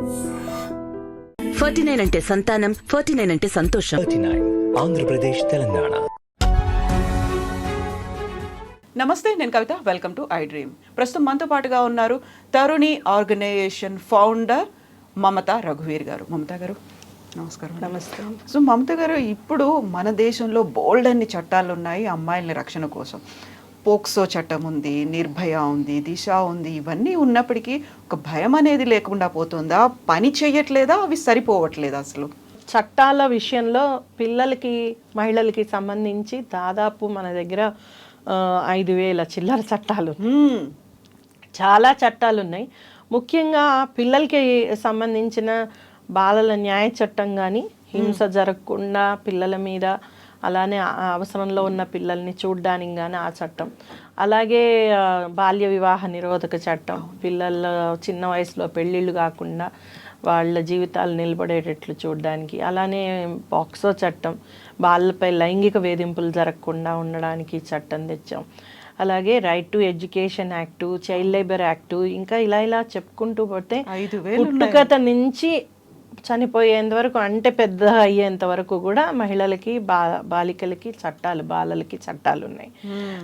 Forty nine అంటే సంతానం forty nine అంటే సంతోషం. ఆంధ్రప్రదేశ్ తెలంగాణ. నమస్తే నేను Kavitha. Welcome to I dream ప్రస్తుతం మనతో పాటుగా ఉన్నారు తరుణి ఆర్గనైజేషన్ ఫౌండర్ మమత రఘువీర్ గారు. మమత గారు నమస్కారం. నమస్తే. సో మమత గారు ఇప్పుడు మన దేశంలో బోల్డ్ అన్ని చట్టాలు ఉన్నాయి అమ్మాయిల రక్షణ కోసం. పోక్సో చట్టం ఉంది నిర్భయ ఉంది దిశ ఉంది ఇవన్నీ ఉన్నప్పటికీ ఒక భయం అనేది లేకుండా పోతుందా? పని చేయట్లేదా అవి సరిపోవట్లేదా అసలు? చట్టాల విషయంలో పిల్లలకి మహిళలకి సంబంధించి దాదాపు మన దగ్గర ఐదు వేల చిల్లర చట్టాలు. చాలా చట్టాలు ఉన్నాయి. ముఖ్యంగా పిల్లలకి సంబంధించిన బాలల న్యాయ చట్టం కానీ హింస జరగకుండా పిల్లల మీద అలానే అవసరంలో ఉన్న పిల్లల్ని చూడడానికి కానీ ఆ చట్టం. అలాగే బాల్య వివాహ నిరోధక చట్టం. పిల్లల చిన్న వయసులో పెళ్ళిళ్ళు కాకుండా వాళ్ళ జీవితాలు నిలబడేటట్లు చూడడానికి. అలానే బాక్సో చట్టం. బాలపై లైంగిక వేధింపులు జరగకుండా ఉండడానికి చట్టం తెచ్చాం. అలాగే right to education act child labour act ఇంకా ఇలా ఇలా చెప్పుకుంటూ పోతే పుట్టుకత నుంచి చనిపోయేంత వరకు అంటే పెద్ద అయ్యేంత వరకు కూడా మహిళలకి బా బాలికలకి చట్టాలు బాలలకి చట్టాలు ఉన్నాయి.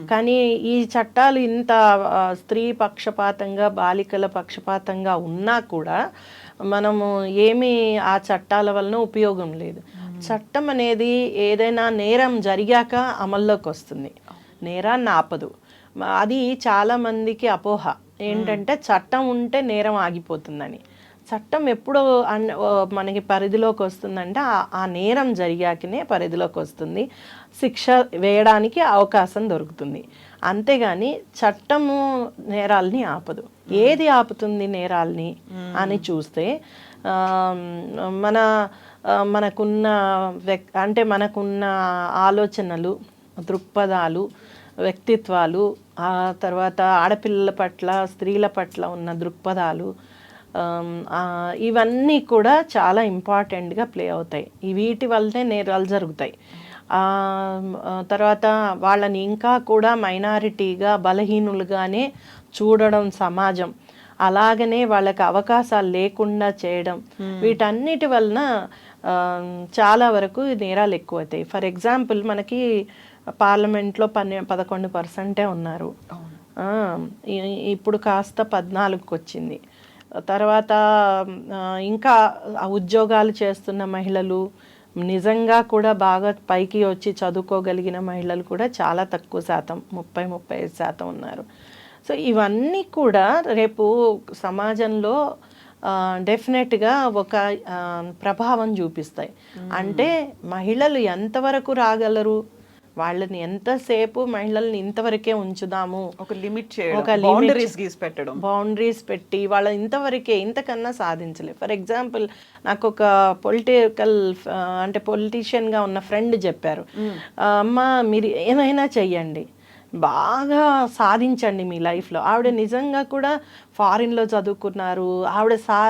కానీ ఈ చట్టాలు ఇంత స్త్రీ పక్షపాతంగా బాలికల పక్షపాతంగా ఉన్నా కూడా మనము ఏమీ ఆ చట్టాల వలన ఉపయోగం లేదు. చట్టం అనేది ఏదైనా నేరం జరిగాక అమల్లోకి వస్తుంది. నేరాన్ని ఆపదు. అది చాలా మందికి అపోహ. ఏంటంటే చట్టం ఉంటే నేరం ఆగిపోతుందని. చట్టం ఎప్పుడు మనకి పరిధిలోకి వస్తుందంటే ఆ- నేరం జరిగాకనే పరిధిలోకి వస్తుంది. శిక్ష వేయడానికి అవకాశం దొరుకుతుంది. అంతేగాని చట్టము నేరాలని ఆపదు. ఏది ఆపుతుంది నేరాలని అని చూస్తే మన మనకున్న వ్యక్ అంటే మనకున్న ఆలోచనలు దృక్పథాలు వ్యక్తిత్వాలు ఆ తర్వాత ఆడపిల్లల పట్ల స్త్రీల పట్ల ఉన్న దృక్పథాలు ఇవన్నీ కూడా చాలా ఇంపార్టెంట్గా ప్లే అవుతాయి. వీటి వల్లనే నేరాలు జరుగుతాయి. ఆ, తర్వాత వాళ్ళని ఇంకా కూడా మైనారిటీగా బలహీనులుగానే చూడడం సమాజం. అలాగనే వాళ్ళకి అవకాశాలు లేకుండా చేయడం. వీటన్నిటి వలన ఆ, చాలా వరకు నేరాలు ఎక్కువ అవుతాయి ఫర్ ఎగ్జాంపుల్ మనకి పార్లమెంట్లో పన్నె పదకొండు పర్సెంటే ఉన్నారు. ఇప్పుడు కాస్త పద్నాలుగుకి వచ్చింది తర్వాత ఇంకా ఉద్యోగాలు చేస్తున్న మహిళలు నిజంగా కూడా బాగా పైకి వచ్చి చదువుకోగలిగిన మహిళలు కూడా చాలా తక్కువ శాతం ముప్పై ముప్పై ఐదు శాతం ఉన్నారు. సో ఇవన్నీ కూడా రేపు సమాజంలో డెఫినెట్గా ఒక ప్రభావం చూపిస్తాయి. అంటే మహిళలు ఎంతవరకు రాగలరు? వాళ్ళని ఎంతసేపు మహిళల్ని ఇంతవరకే ఉంచుదాము? ఒక లిమిట్ చేయడం ఒక బౌండరీస్ గీసి పెట్టడం బౌండరీస్ పెట్టి వాళ్ళ ఇంతవరకే ఇంతకన్నా సాధించలేదు ఫర్ ఎగ్జాంపుల్ నాకు ఒక పొలిటికల్ అంటే పొలిటీషియన్గా ఉన్న ఫ్రెండ్ చెప్పారు. "ఆ, అమ్మ మీరు ఏమైనా చెయ్యండి. బాగా సాధించండి మీ లైఫ్లో. ఆవిడ నిజంగా కూడా ఫారిన్లో చదువుకున్నారు. ఆవిడ సా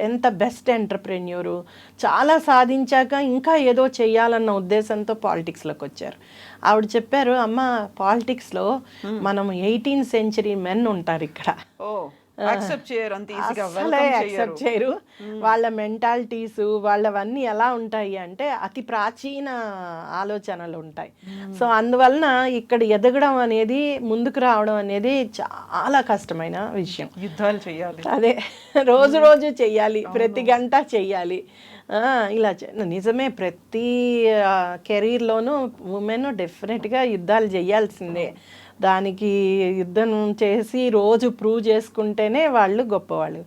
ఎంత బెస్ట్ ఎంటర్ప్రెన్యూరు. చాలా సాధించాక ఇంకా ఏదో చెయ్యాలన్న ఉద్దేశంతో పాలిటిక్స్లోకి వచ్చారు. ఆవిడ చెప్పారు అమ్మ పాలిటిక్స్లో మనం ఎయిటీన్ సెంచరీ మెన్ ఉంటారు ఇక్కడ. ఓ. యాక్సెప్ట్ చేయరు అంత ఈజీగా యాక్సెప్ట్ చేయరు. వాళ్ళ మెంటాలిటీస్ వాళ్ళవన్నీ ఎలా ఉంటాయి అంటే అతి ప్రాచీన ఆలోచనలు ఉంటాయి. సో అందువలన ఇక్కడ ఎదగడం అనేది ముందుకు రావడం అనేది చాలా కష్టమైన విషయం. యుద్ధాలు చేయాలి. అదే రోజు రోజు చెయ్యాలి ప్రతి గంట చెయ్యాలి ఆ, ఇలా నిజమే ప్రతి కెరీర్లోనూ ఉమెన్ డెఫినెట్గా యుద్ధాలు చేయాల్సిందే. దానికి యుద్ధం చేసి రోజు ప్రూవ్ చేసుకుంటేనే వాళ్ళు గొప్పవాళ్ళు.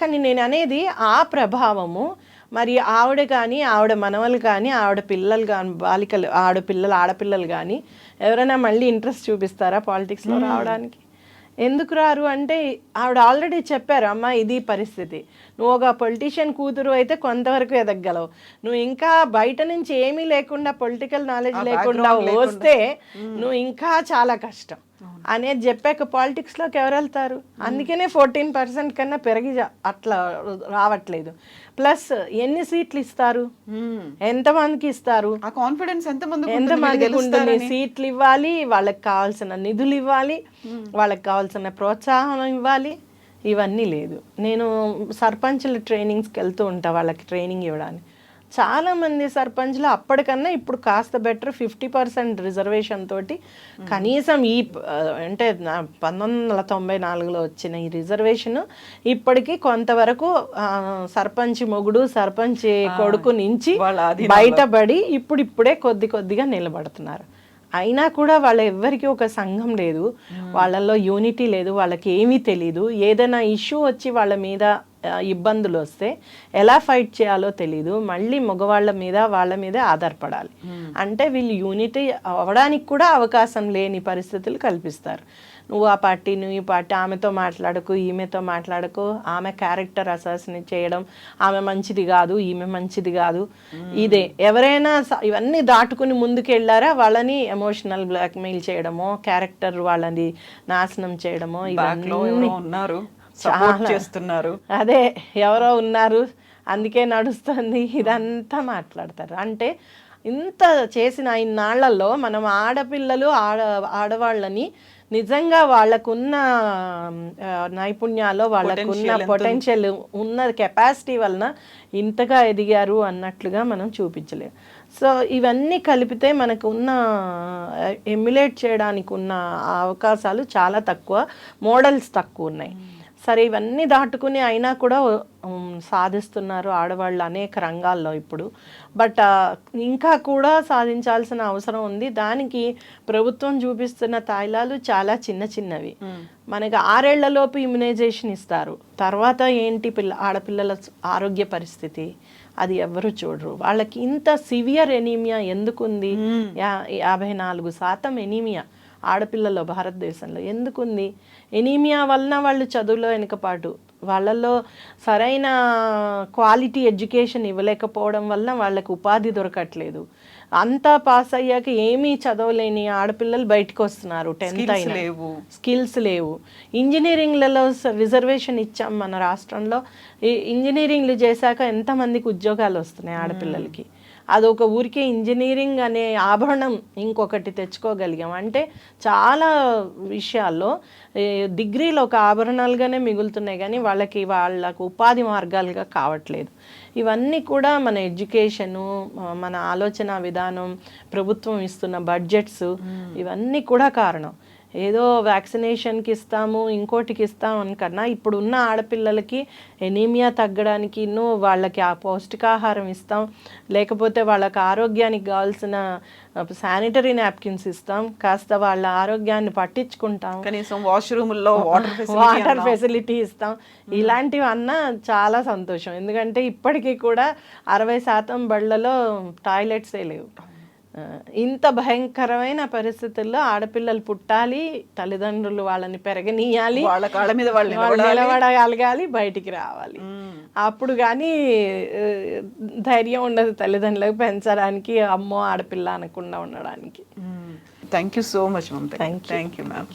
కానీ నేను అనేది ఆ ప్రభావము. మరి ఆవిడ కానీ ఆవిడ మనవలు కానీ ఆవిడ పిల్లలు కానీ బాలికలు ఆవిడ పిల్లలు ఆడపిల్లలు కానీ ఎవరైనా మళ్ళీ ఇంట్రెస్ట్ చూపిస్తారా పాలిటిక్స్లో రావడానికి? ఎందుకు రారు అంటే ఆవిడ ఆల్రెడీ చెప్పారు అమ్మ ఇది పరిస్థితి. నువ్వు ఒక పొలిటీషియన్ కూతురు అయితే కొంతవరకు ఎదగలవు నువ్వు ఇంకా బయట నుంచి ఏమీ లేకుండా పొలిటికల్ నాలెడ్జ్ లేకుండా వస్తే నువ్వు ఇంకా చాలా కష్టం. అనేది చెప్పాక పాలిటిక్స్లోకి ఎవరు వెళ్తారు? అందుకనే ఫోర్టీన్ పర్సెంట్ కన్నా పెరిగి అట్లా రావట్లేదు. ప్లస్ ఎన్ని సీట్లు ఇస్తారు? ఎంతమందికి ఇస్తారు? ఆ కాన్ఫిడెన్స్ ఎంత మంది ఎంత మందికి ఉంటుంది? సీట్లు ఇవ్వాలి వాళ్ళకి కావాల్సిన నిధులు ఇవ్వాలి వాళ్ళకి కావాల్సిన ప్రోత్సాహం ఇవ్వాలి. ఇవన్నీ లేదు. నేను సర్పంచ్ల ట్రైనింగ్స్కి వెళ్తూ ఉంటా వాళ్ళకి ట్రైనింగ్ ఇవ్వడానికి. చాలా మంది సర్పంచ్లు అప్పటికన్నా ఇప్పుడు కాస్త బెటర్ ఫిఫ్టీ పర్సెంట్ రిజర్వేషన్ తోటి కనీసం ఈ అంటే పంతొమ్మిది వందల తొంభై నాలుగులో వచ్చిన ఈ రిజర్వేషన్ ఇప్పటికీ కొంతవరకు సర్పంచ్ మొగుడు సర్పంచ్ కొడుకు నుంచి. బయటపడి ఇప్పుడు ఇప్పుడే కొద్ది కొద్దిగా నిలబడుతున్నారు. అయినా కూడా వాళ్ళ ఎవ్వరికి ఒక సంఘం లేదు. వాళ్ళల్లో యూనిటీ లేదు వాళ్ళకి ఏమీ తెలీదు. ఏదైనా ఇష్యూ వచ్చి వాళ్ళ మీద ఇబ్బందులు వస్తే ఎలా ఫైట్ చేయాలో తెలీదు. మళ్ళీ మగవాళ్ళ మీద వాళ్ళ మీదే ఆధారపడాలి. అంటే వీళ్ళు యూనిటీ అవ్వడానికి కూడా అవకాశం లేని పరిస్థితులు కల్పిస్తారు. నువ్వు ఆ పార్టీ నువ్వు ఈ పార్టీ ఆమెతో మాట్లాడకు ఈమెతో మాట్లాడకు ఆమె క్యారెక్టర్ అసాసినేట్ చేయడం ఆమె మంచిది కాదు ఈమె మంచిది కాదు. ఇదే. ఎవరైనా ఇవన్నీ దాటుకుని ముందుకు వెళ్ళారా వాళ్ళని ఎమోషనల్ బ్లాక్మెయిల్ చేయడమో క్యారెక్టర్ వాళ్ళని నాశనం చేయడమో ఇవన్నీ ఉన్నారు. సపోర్ట్ చేస్తున్నారు. అదే ఎవరో ఉన్నారు. అందుకే నడుస్తుంది. ఇదంతా మాట్లాడతారు. అంటే ఇంత చేసిన ఇన్నాళ్ళలో మనం ఆడపిల్లలు ఆడ ఆడవాళ్ళని నిజంగా వాళ్ళకున్న నైపుణ్యాలు వాళ్ళకున్న పొటెన్షియల్ ఉన్న కెపాసిటీ వలన ఇంతగా ఎదిగారు అన్నట్లుగా మనం చూపించలేము. సో ఇవన్నీ కలిపితే మనకు ఉన్న ఎమ్యులేట్ చేయడానికి ఉన్న అవకాశాలు చాలా తక్కువ. మోడల్స్ తక్కువ ఉన్నాయి. సరే ఇవన్నీ దాటుకుని అయినా కూడా సాధిస్తున్నారు ఆడవాళ్ళు అనేక రంగాల్లో ఇప్పుడు. బట్ ఇంకా కూడా సాధించాల్సిన అవసరం ఉంది. దానికి ప్రభుత్వం చూపిస్తున్న తాయిలాలు చాలా చిన్న చిన్నవి. మనకి ఆరేళ్ళలోపు ఇమ్యునైజేషన్ ఇస్తారు. తర్వాత ఏంటి పిల్ల ఆడపిల్లల ఆరోగ్య పరిస్థితి? అది ఎవరు చూడరు. వాళ్ళకి ఇంత సివియర్ ఎనీమియా ఎందుకుంది? యా యాభై నాలుగు శాతం ఎనీమియా. ఆడపిల్లల్లో భారతదేశంలో. ఎందుకుంది? ఎనీమియా వలన వాళ్ళు చదువులో వెనుకపాటు వాళ్ళల్లో సరైన క్వాలిటీ ఎడ్యుకేషన్ ఇవ్వలేకపోవడం వల్ల వాళ్ళకి ఉపాధి దొరకట్లేదు. అంతా పాస్ అయ్యాక ఏమీ చదవలేని ఆడపిల్లలు బయటకు వస్తున్నారు టెన్త్ అయినా. లేవు. స్కిల్స్ లేవు. ఇంజనీరింగ్లలో రిజర్వేషన్ ఇచ్చాం మన రాష్ట్రంలో. ఇంజనీరింగ్లు చేశాక ఎంతమందికి ఉద్యోగాలు వస్తున్నాయి ఆడపిల్లలకి? అదొక ఊరికే ఇంజనీరింగ్ అనే ఆభరణం ఇంకొకటి తెచ్చుకోగలిగాం. అంటే చాలా విషయాల్లో డిగ్రీలు ఒక ఆభరణాలుగానే మిగులుతున్నాయి కానీ వాళ్ళకి వాళ్ళకు ఉపాధి మార్గాలుగా కావట్లేదు. ఇవన్నీ కూడా మన ఎడ్యుకేషను మన ఆలోచన విధానం ప్రభుత్వం ఇస్తున్న బడ్జెట్స్ ఇవన్నీ కూడా కారణం. ఏదో వ్యాక్సినేషన్కి ఇస్తాము ఇంకోటికి ఇస్తాం కన్నా ఇప్పుడు ఉన్న ఆడపిల్లలకి ఎనీమియా తగ్గడానికి ఇన్నో వాళ్ళకి ఆ పౌష్టికాహారం ఇస్తాం. లేకపోతే వాళ్ళకి ఆరోగ్యానికి కావాల్సిన శానిటరీ నాప్కిన్స్ ఇస్తాం. కాస్త వాళ్ళ ఆరోగ్యాన్ని పట్టించుకుంటాం. కనీసం వాష్రూముల్లో వాటర్ వాటర్ ఫెసిలిటీ ఇస్తాం. ఇలాంటివి అన్నా చాలా సంతోషం. ఎందుకంటే ఇప్పటికీ కూడా అరవై శాతం బళ్ళలో టాయిలెట్సే లేవు. ఇంత భయంకరమైన పరిస్థితుల్లో ఆడపిల్లలు పుట్టాలి తల్లిదండ్రులు వాళ్ళని పెరగనీయాలి వాళ్ళ కాళ్ళ మీద వాళ్ళు. నిలబడగలగాలి బయటికి రావాలి. అప్పుడు కానీ ధైర్యం ఉండదు తల్లిదండ్రులకు పెంచడానికి అమ్మో ఆడపిల్ల అనకుండా ఉండడానికి. Thank you so much you. Thank you ma'am